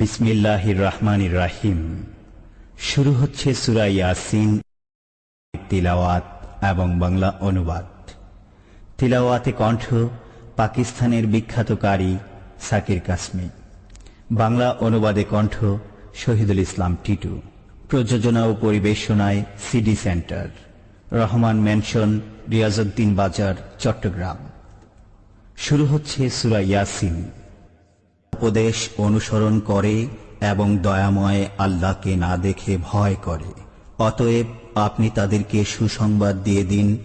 বিসমিল্লাহির রহমানির রাহিম। শুরু হচ্ছে সুরা ইয়াসিন, তিলাওয়াত এবং বাংলা অনুবাদ। তিলাওয়াতে কণ্ঠ পাকিস্তানের বিখ্যাতকারী সাকির কাসমি বাংলা অনুবাদে কণ্ঠ শহীদুল ইসলাম টিটু। প্রযোজনা ও পরিবেশনায় CD center. Rahman mansion Riazuddin Bazar, Chattogram. শুরু হচ্ছে সুরা ইয়াসিন। উপদেশ অনুসরণ করে এবং দয়াময় আল্লাহকে না দেখে ভয় করে। অতএব আপনি তাদেরকে সুসংবাদ দিয়ে দিন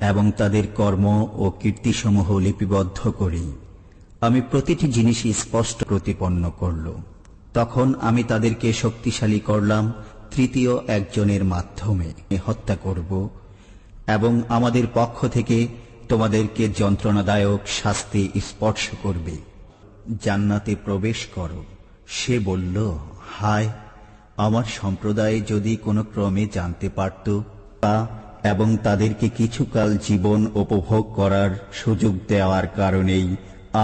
এবং তাদের কর্ম ও কীর্তিসমূহ লিপিবদ্ধ করি। আমি প্রতিটি জিনিস স্পষ্ট প্রতিপন্ন করল। তখন আমি তাদেরকে শক্তিশালী করলাম তৃতীয় একজনের মাধ্যমে। হত্যা করব এবং আমাদের পক্ষ থেকে তোমাদেরকে যন্ত্রণাদায়ক শাস্তি স্পর্শ করবে। জান্নাতে প্রবেশ করো। সে বলল, হায়, আমার সম্প্রদায় যদি কোনো ক্রমে জানতে পারত, তা এবং তাদেরকে কিছুকাল জীবন উপভোগ করার সুযোগ দেওয়ার কারণেই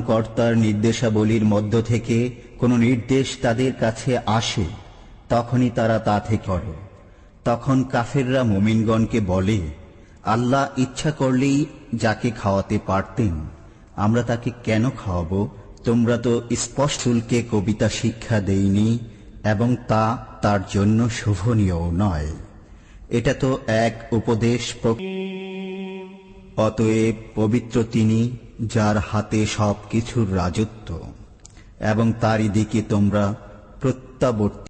কর্তার নির্দেশাবলীর মধ্য থেকে কোনো নির্দেশ তাদের কাছে আসে, তখনই তারা তা থেকে করে। তখন কাফেররা মোমিনগণকে বলে, আল্লাহ ইচ্ছা করলেই যাকে খাওয়াতে পারতেন, আমরা তাকে কেন খাওয়াবো? তোমরা তো স্পষ্টুলকে কবিতা শিক্ষা দেইনি, এবং তা তার জন্য শোভনীয় নয়। এটা তো এক উপদেশ অতএব পবিত্র তিনি, যার হাতে সব কিছুর রাজত্ব, এবং তারই দিকে তোমরা প্রত্যাবর্তী